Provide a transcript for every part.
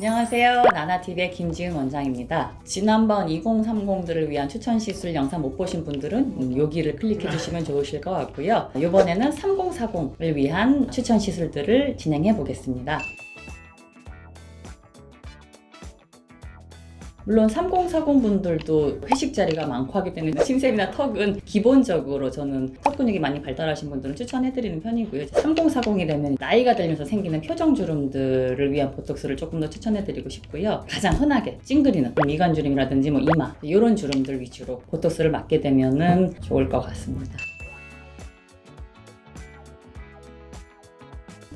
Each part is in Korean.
안녕하세요. 나나TV의 김지은 원장입니다. 지난번 2030들을 위한 추천 시술 영상 못 보신 분들은 음, 여기를 클릭해 주시면 좋으실 것 같고요. 이번에는 3040을 위한 추천 시술들을 진행해 보겠습니다. 물론 3040 분들도 회식 자리가 많고 하기 때문에 침샘이나 턱은 기본적으로 저는 턱 근육이 많이 발달하신 분들은 추천해드리는 편이고요. 3040이 되면 나이가 들면서 생기는 표정 주름들을 위한 보톡스를 조금 더 추천해드리고 싶고요. 가장 흔하게 찡그리는 미간 주름이라든지 뭐 이마 이런 주름들 위주로 보톡스를 맞게 되면은 좋을 것 같습니다.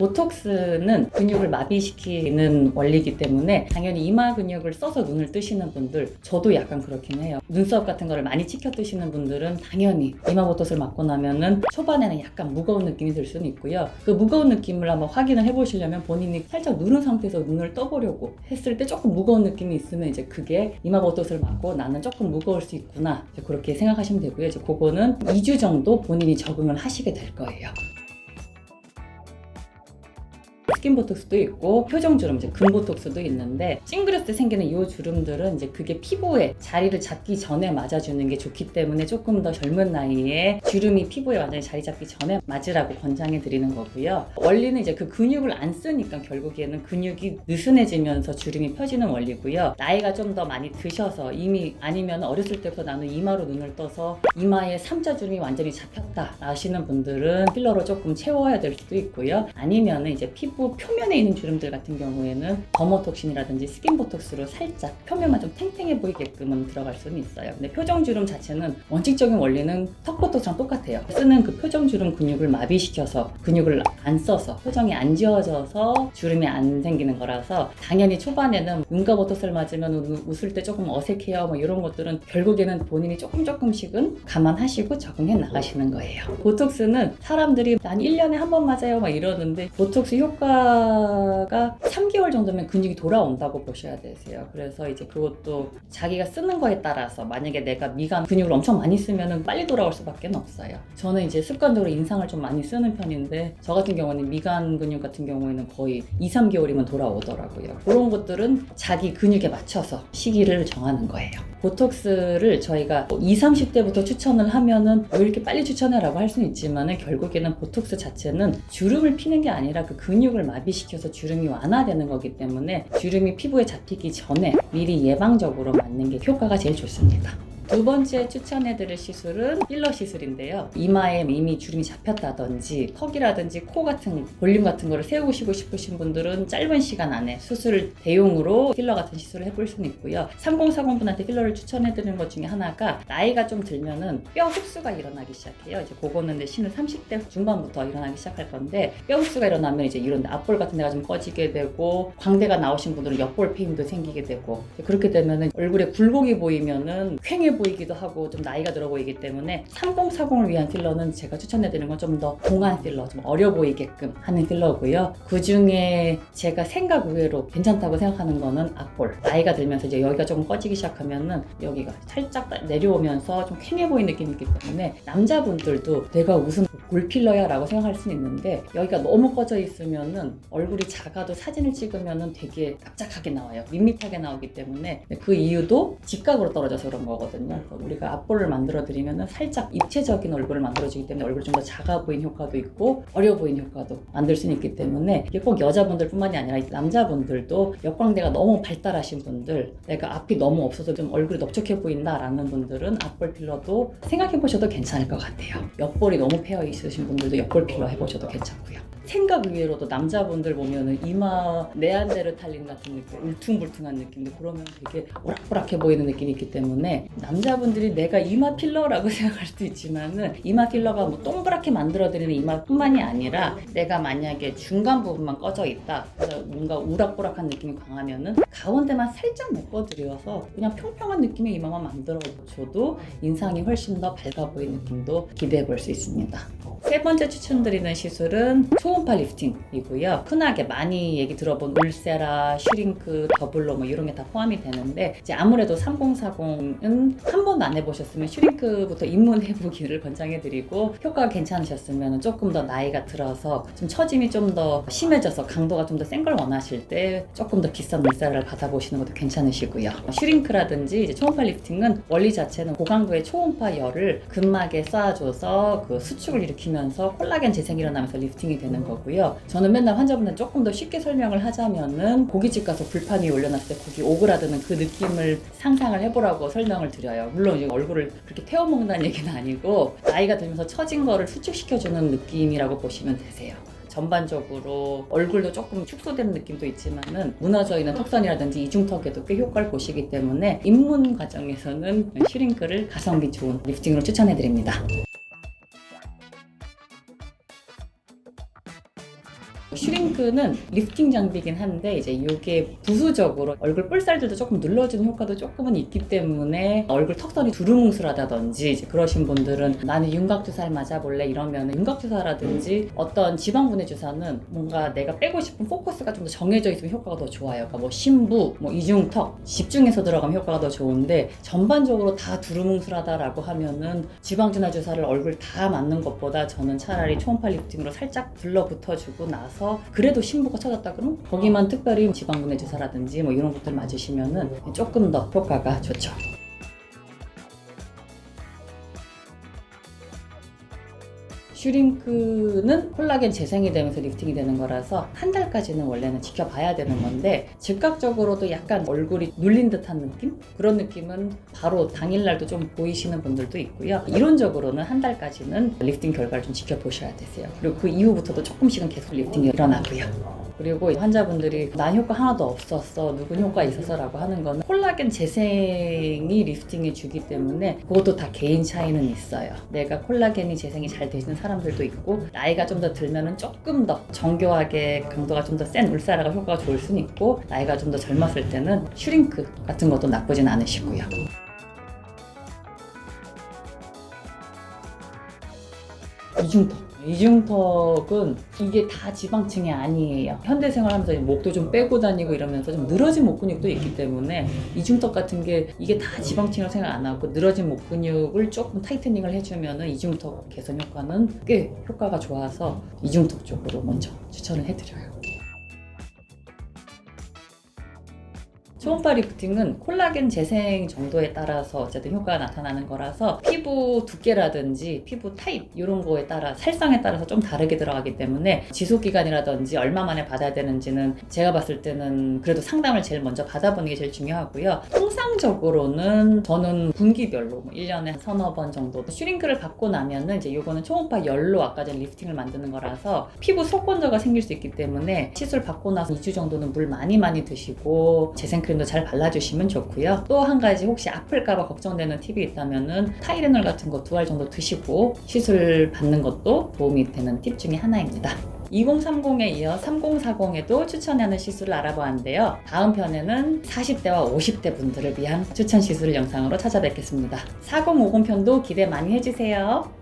보톡스는 근육을 마비시키는 원리이기 때문에 당연히 이마 근육을 써서 눈을 뜨시는 분들 저도 약간 그렇긴 해요. 눈썹 같은 거를 많이 치켜 뜨시는 분들은 당연히 이마 보톡스를 맞고 나면은 초반에는 약간 무거운 느낌이 들 수는 있고요. 그 무거운 느낌을 한번 확인을 해보시려면 본인이 살짝 누른 상태에서 눈을 떠보려고 했을 때 조금 무거운 느낌이 있으면 이제 그게 이마 보톡스를 맞고 나는 조금 무거울 수 있구나. 그렇게 생각하시면 되고요. 이제 그거는 2주 정도 본인이 적응을 하시게 될 거예요 스킨 보톡스도 있고 표정 주름 이제 금 보톡스도 있는데 찡그렸을 때 생기는 이 주름들은 이제 그게 피부에 자리를 잡기 전에 맞아주는 게 좋기 때문에 조금 더 젊은 나이에 주름이 피부에 완전히 자리 잡기 전에 맞으라고 권장해 드리는 거고요. 원리는 이제 그 근육을 안 쓰니까 결국에는 근육이 느슨해지면서 주름이 펴지는 원리고요. 나이가 좀 더 많이 드셔서 이미 아니면 어렸을 때부터 나는 이마로 눈을 떠서 이마에 삼자 주름이 완전히 잡혔다 하시는 분들은 필러로 조금 채워야 될 수도 있고요. 아니면 이제 피부 표면에 있는 주름들 같은 경우에는 더모톡신이라든지 스킨 보톡스로 살짝 표면만 좀 탱탱해 보이게끔은 들어갈 수는 있어요. 근데 표정 주름 자체는 원칙적인 원리는 턱 보톡스랑 똑같아요. 쓰는 그 표정 주름 근육을 마비시켜서 근육을 안 써서 표정이 안 지워져서 주름이 안 생기는 거라서 당연히 초반에는 눈가 보톡스를 맞으면 우- 웃을 때 조금 어색해요. 뭐 이런 것들은 결국에는 본인이 조금 조금씩은 감안하시고 적응해 나가시는 거예요. 보톡스는 사람들이 난 1년에 한 번 맞아요. 막 이러는데 보톡스 효과 가 3개월 정도면 근육이 돌아온다고 보셔야 되세요. 그래서 이제 그것도 자기가 쓰는 거에 따라서 만약에 내가 미간 근육을 엄청 많이 쓰면은 빨리 돌아올 수밖에 없어요. 저는 이제 습관적으로 인상을 좀 많이 쓰는 편인데 저 같은 경우는 미간 근육 같은 경우에는 거의 2, 3개월이면 돌아오더라고요. 그런 것들은 자기 근육에 맞춰서 시기를 정하는 거예요. 보톡스를 저희가 20, 30대부터 추천을 하면은 왜 이렇게 빨리 추천해라고 할 수는 있지만은 결국에는 보톡스 자체는 주름을 피는 게 아니라 그 근육을 마비시켜서 주름이 완화되는 거기 때문에 주름이 피부에 잡히기 전에 미리 예방적으로 맞는 게 효과가 제일 좋습니다. 두 번째 추천해드릴 시술은 필러 시술인데요. 이마에 이미 주름이 잡혔다든지 턱이라든지 코 같은 볼륨 같은 거를 세우시고 싶으신 분들은 짧은 시간 안에 수술 대용으로 필러 같은 시술을 해볼 수는 있고요. 3040분한테 필러를 추천해드리는 것 중에 하나가 나이가 좀 들면은 뼈 흡수가 일어나기 시작해요. 이제 그거는 대신에 30대 중반부터 일어나기 시작할 건데 뼈 흡수가 일어나면 이제 이런 앞볼 같은 데가 좀 꺼지게 되고 광대가 나오신 분들은 옆볼 페인도 생기게 되고 그렇게 되면은 얼굴에 굴곡이 보이면은 퀭해 보이기도 하고 좀 나이가 들어 보이기 때문에 3040을 위한 필러는 제가 추천해드리는 건 좀 더 동안 필러, 좀 어려 보이게끔 하는 필러고요. 그 중에 제가 생각 외로 괜찮다고 생각하는 거는 앞볼. 나이가 들면서 이제 여기가 조금 꺼지기 시작하면은 여기가 살짝 내려오면서 좀 캥해 보이는 느낌이 있기 때문에 남자분들도 내가 무슨 볼 필러야 라고 생각할 수는 있는데 여기가 너무 꺼져 있으면은 얼굴이 작아도 사진을 찍으면은 되게 납작하게 나와요. 밋밋하게 나오기 때문에 그 이유도 직각으로 떨어져서 그런 거거든요. 그래서 우리가 앞볼을 만들어 드리면은 살짝 입체적인 얼굴을 만들어주기 때문에 얼굴이 좀더 작아 보이는 효과도 있고 어려 보이는 효과도 만들 수는 있기 때문에 이게 꼭 여자분들뿐만이 아니라 남자분들도 역광대가 너무 발달하신 분들 내가 앞이 너무 없어서 좀 얼굴이 넓적해 보인다라는 분들은 앞볼 필러도 생각해 보셔도 괜찮을 것 같아요. 옆볼이 너무 패여 있으신 분들도 옆볼 필러 해보셔도 괜찮고요. 생각 외로도 남자분들 보면은 이마 네안데르탈린 같은 느낌, 울퉁불퉁한 느낌도 그러면 되게 오락오락해 보이는 느낌이 있기 때문에 남자분들이 내가 이마 필러라고 생각할 수도 있지만은 이마 필러가 뭐 동그랗게 만들어드리는 이마뿐만이 아니라 내가 만약에 중간 부분만 꺼져 있다, 뭔가 우락부락한 느낌이 강하면은 가운데만 살짝 묶어드려서 그냥 평평한 느낌의 이마만 만들어줘도 인상이 훨씬 더 밝아 보이는 느낌도 기대해 볼 수 있습니다. 세 번째 추천드리는 시술은 초음파 리프팅이고요. 흔하게 많이 얘기 들어본 울세라, 슈링크, 더블로 뭐 이런 게 다 포함이 되는데 이제 아무래도 3040은 한 번도 안 해보셨으면 슈링크부터 입문해보기를 권장해드리고 효과가 괜찮으셨으면 조금 더 나이가 들어서 좀 처짐이 좀 더 심해져서 강도가 좀 더 센 걸 원하실 때 조금 더 비싼 물살을 받아보시는 것도 괜찮으시고요. 슈링크라든지 이제 초음파 리프팅은 원리 자체는 고강도의 초음파 열을 근막에 쏴줘서 그 수축을 일으키면 서 콜라겐 재생이 일어나면서 리프팅이 되는 거고요. 저는 맨날 환자분들 조금 더 쉽게 설명을 하자면은 고깃집 가서 불판 위에 올려놨을 때 고기 오그라드는 그 느낌을 상상을 해보라고 설명을 드려요. 물론 이제 얼굴을 그렇게 태워 먹는다는 얘기는 아니고 나이가 들면서 처진 거를 수축시켜주는 느낌이라고 보시면 되세요. 전반적으로 얼굴도 조금 축소되는 느낌도 있지만은 무너져 있는 턱선이라든지 이중턱에도 꽤 효과를 보시기 때문에 입문 과정에서는 슈링크를 가성비 좋은 리프팅으로 추천해 드립니다. 슈링크는 리프팅 장비긴 한데 이제 이게 부수적으로 얼굴 뿔살들도 조금 눌러주는 효과도 조금은 있기 때문에 얼굴 턱선이 두루뭉술하다든지 이제 그러신 분들은 나는 윤곽 주사를 맞아볼래 이러면 윤곽 주사라든지 어떤 지방분해 주사는 뭔가 내가 빼고 싶은 포커스가 좀 더 정해져 있으면 효과가 더 좋아요. 그러니까 뭐 심부, 뭐 이중턱 집중해서 들어가면 효과가 더 좋은데 전반적으로 다 두루뭉술하다라고 하면은 지방준화 주사를 얼굴 다 맞는 것보다 저는 차라리 초음파 리프팅으로 살짝 들러붙어주고 나서 그래 도 심부가 쳐졌다 그러면 거기만 특별히 지방분해 주사라든지 뭐 이런 것들 맞으시면은 조금 더 효과가 좋죠. 슈링크는 콜라겐 재생이 되면서 리프팅이 되는 거라서 한 달까지는 원래는 지켜봐야 되는 건데 즉각적으로도 약간 얼굴이 눌린 듯한 느낌? 그런 느낌은 바로 당일날도 좀 보이시는 분들도 있고요. 이론적으로는 한 달까지는 리프팅 결과를 좀 지켜보셔야 되세요. 그리고 그 이후부터도 조금씩은 계속 리프팅이 일어나고요. 그리고 환자분들이 난 효과 하나도 없었어 누군 효과 있어서라고 하는 거는 콜라겐 재생이 리프팅해 주기 때문에 그것도 다 개인 차이는 있어요 내가 콜라겐이 재생이 잘 되시는 사람들도 있고 나이가 좀 더 들면은 조금 더 정교하게 강도가 좀 더 센 울사라가 효과가 좋을 수는 있고 나이가 좀 더 젊었을 때는 슈링크 같은 것도 나쁘진 않으시고요 이중턱. 이중턱은 이게 다 지방층이 아니에요. 현대 생활하면서 목도 좀 빼고 다니고 이러면서 좀 늘어진 목 근육도 있기 때문에 이중턱 같은 게 이게 다 지방층이라고 생각 안 하고 늘어진 목 근육을 조금 타이트닝을 해주면은 이중턱 개선 효과는 꽤 효과가 좋아서 이중턱 쪽으로 먼저 추천을 해드려요. 초음파 리프팅은 콜라겐 재생 정도에 따라서 어쨌든 효과가 나타나는 거라서 피부 두께라든지 피부 타입 이런 거에 따라 살상에 따라서 좀 다르게 들어가기 때문에 지속 기간이라든지 얼마 만에 받아야 되는지는 제가 봤을 때는 그래도 상담을 제일 먼저 받아보는 게 제일 중요하고요. 통상적으로는 저는 분기별로 뭐 1년에 한 서너 번 정도 슈링크를 받고 나면은 이제 요거는 초음파 열로 아까 전 리프팅을 만드는 거라서 피부 속건조가 생길 수 있기 때문에 시술 받고 나서 2주 정도는 물 많이 많이 드시고 재생크림 도 잘 발라주시면 좋고요. 또 한 가지 혹시 아플까봐 걱정되는 팁이 있다면은 타이레놀 같은 거 두 알 정도 드시고 시술 받는 것도 도움이 되는 팁 중에 하나입니다. 2030에 이어 3040에도 추천하는 시술을 알아보았는데요. 다음 편에는 40대와 50대 분들을 위한 추천 시술 영상으로 찾아뵙겠습니다. 4050 편도 기대 많이 해주세요.